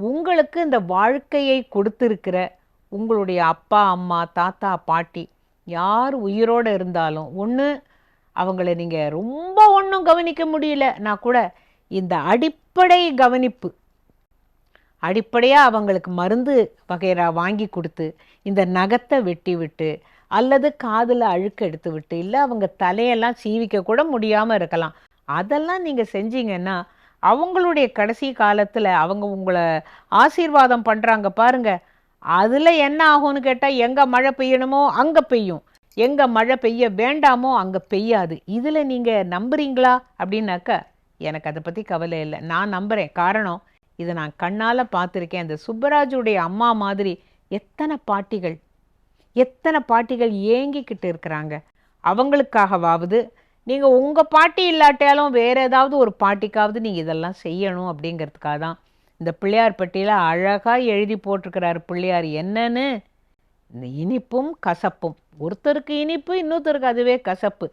உங்களுக்கு இந்த வாழ்க்கையை கொடுத்திருக்கிற உங்களுடைய அப்பா அம்மா தாத்தா பாட்டி யார் உயிரோடு இருந்தாலும் ஒன்று அவங்கள நீங்கள் ரொம்ப ஒன்றும் கவனிக்க முடியலனா கூட இந்த அடிப்படை கவனிப்பு அடிப்படையாக அவங்களுக்கு மருந்து வகைரா வாங்கி கொடுத்து இந்த நகத்தை வெட்டி விட்டு அல்லது காதில் அழுக்கு எடுத்து விட்டு இல்லை அவங்க தலையெல்லாம் சீவிக்க கூட முடியாமல் இருக்கலாம். அதெல்லாம் நீங்கள் செஞ்சீங்கன்னா அவங்களுடைய கடைசி காலத்தில் அவங்க உங்களை ஆசீர்வாதம் பண்ணுறாங்க பாருங்க. அதில் என்ன ஆகும்னு கேட்டால் எங்கே மழை பெய்யணுமோ அங்கே பெய்யும். எங்கே மழை பெய்ய வேண்டாமோ அங்கே பெய்யாது. இதில் நீங்கள் நம்புறீங்களா? அப்படின்னாக்க எனக்கு அதை பற்றி கவலை இல்லை. நான் நம்புகிறேன் காரணம் இதை நான் கண்ணால் பார்த்துருக்கேன். அந்த சுப்பராஜுடைய அம்மா மாதிரி எத்தனை பாட்டிகள் எத்தனை பாட்டிகள் ஏங்கிக்கிட்டு இருக்கிறாங்க. அவங்களுக்காகவாவது நீங்கள் உங்கள் பாட்டி இல்லாட்டாலும் வேறு ஏதாவது ஒரு பாட்டிக்காவது நீங்கள் இதெல்லாம் செய்யணும் அப்படிங்கிறதுக்காக தான் இந்த பிள்ளையார் பட்டியில் அழகாக எழுதி போட்டிருக்கிறாரு பிள்ளையார். என்னன்னு? இந்த இனிப்பும் கசப்பும். ஒருத்தருக்கு இனிப்பு இன்னொருத்தருக்கு அதுவே கசப்பு.